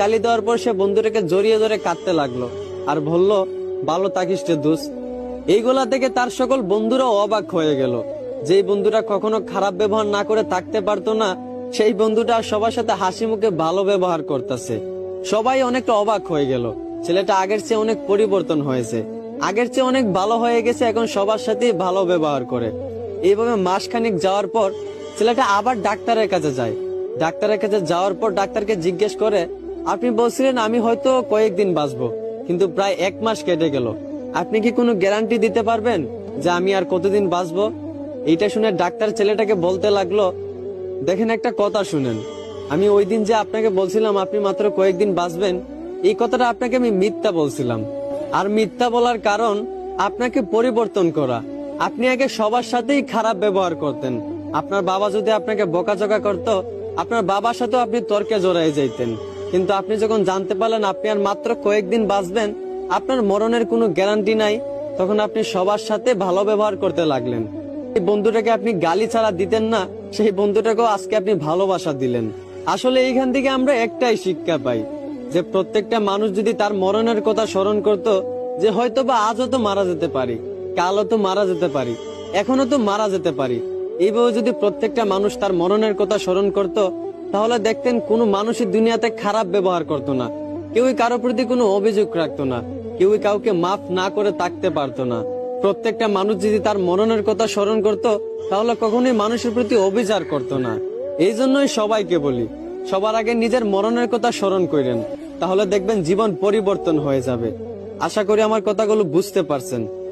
গালি দেওয়ার পর সে বন্ধুটাকে জড়িয়ে ধরে কাঁদতে লাগল আর বলল, ভালো থাকিস রে দোষ এইগুলা থেকে তার সকল বন্ধুরা অবাক হয়ে গেল। যেই বন্ধুটা কখনো খারাপ ব্যবহার না করে থাকতে পারতো না, সেই বন্ধুটা সবার সাথে হাসি মুখে ভালো ব্যবহার করতেছে। সবাই অনেকটা অবাক হয়ে গেল। ছেলেটা আগের চেয়ে অনেক পরিবর্তন হয়েছে। আগের চেয়ে অনেক ভালো হয়ে গেছে, এখন সবার সাথেই ভালো ব্যবহার করে। এইভাবে মাসখানিক যাওয়ার পর ছেলেটা আবার ডাক্তারের কাছে যায়। ডাক্তারের কাছে যাওয়ার পর ডাক্তারকে জিজ্ঞেস করে, আপনি বলছিলেন আমি হয়তো কয়েকদিন বাঁচবো, কিন্তু প্রায় এক মাস কেটে গেল। আপনি কি কোনো গ্যারান্টি দিতে পারবেন যে আমি আর কতদিন বাঁচবো? এইটা শুনে ডাক্তার ছেলেটাকে বলতে লাগল, দেখেন একটা কথা শুনেন, আমি ওই দিন যে আপনাকে বলছিলাম আপনি মাত্র কয়েকদিন বাঁচবেন, এই কথাটা আপনাকে আমি মিথ্যা বলছিলাম। আর মিথ্যা বলার কারণ, আপনাকে পরিবর্তন করা। আপনি আগে সবার সাথেই খারাপ ব্যবহার করতেন। আপনার বাবা যদি আপনাকে বকাঝকা করতো আপনার বাবার সাথেও আপনি তর্কে জড়াই যাইতেন। কিন্তু আপনি যখন জানতে পারলেন আপনি আর মাত্র কয়েকদিন বাঁচবেন, আপনার মরণের কোনো গ্যারান্টি নাই, তখন আপনি সবার সাথে ভালো ব্যবহার করতে লাগলেন। এই বন্ধুটাকে আপনি গালি ছাড়া দিতেন না, সেই বন্ধুটাকেও আজকে আপনি ভালোবাসা দিলেন। আসলে এইখান থেকে আমরা একটাই শিক্ষা পাই, যে প্রত্যেকটা মানুষ যদি তার মরণের কথা স্মরণ করত, যে হয়তো বা আজও তো মারা যেতে পারি, কালও তো মারা যেতে পারি এখনও তো মারা যেতে পারি। এইভাবে যদি প্রত্যেকটা মানুষ তার মরণের কথা স্মরণ করত, তাহলে দেখতেন কোনো মানুষই দুনিয়াতে খারাপ ব্যবহার করতো না। কেউই কারও প্রতি কোনো অভিযোগ রাখতো না। কেউই কাউকে মাফ না করে থাকতে পারতো না। প্রত্যেকটা মানুষ যদি তার মরণের কথা স্মরণ করত, তাহলে কখনোই মানুষের প্রতি অবিচার করত না। এই জন্যই সবাইকে বলি, সবার আগে নিজের মরণের কথা স্মরণ করেন। তাহলে দেখবেন জীবন পরিবর্তন হয়ে যাবে। আশা করি আমার কথাগুলো বুঝতে পারছেন।